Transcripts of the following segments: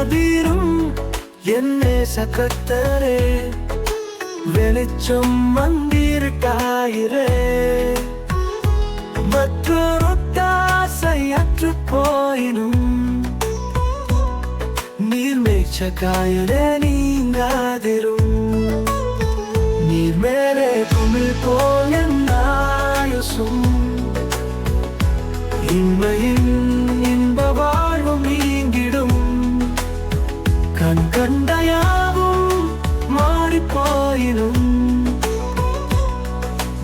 கதிரும். என்னே சகத்தரே வெளிச்சம் வந்திருக்காயிரே. மற்றொருத்தாசையற்று போயினும் நீர் மேய்ச்ச காயலே நீங்காதிரு.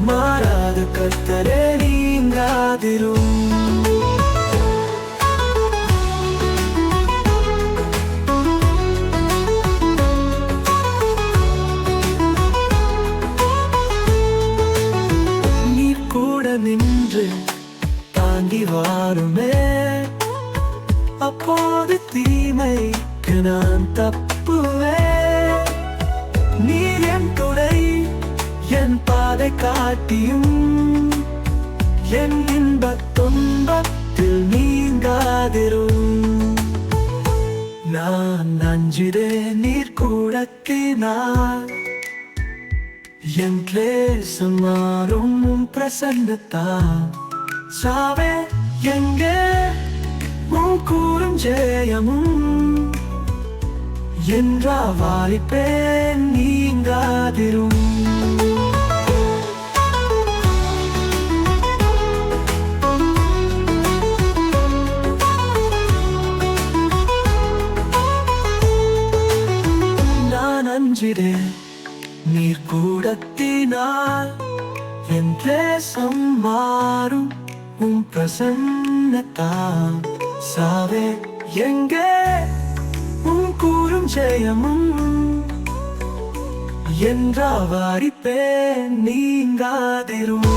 மாறாத கத்தரே நீங்காதிரும். நீர் கூட நின்று தாங்கி வாருமே. அப்போது தீமைக்கு நான் தப்புவே நீ பாதை காட்டியும் என் இன்பத் துன்பத்தில் நீங்காதிரும். நான் நஞ்சிரே நீர் கூடத்தினார் என் கிளேசம் மாறும் பிரசன்னத்தா சாவே எங்கே? உன் கூறும் ஜெயமும் என்றா வாரிப்பேன் நீங்காதிரும். நான் அஞ்சிடேன் நீர் கூடத்தினால் என் தேசம் மாறும். உம் பிரசன்னத்தாம் சாவே எங்கே? உன் கூறும் ஜெயமும் என்றாவாரிப்பே நீங்காதிரும்.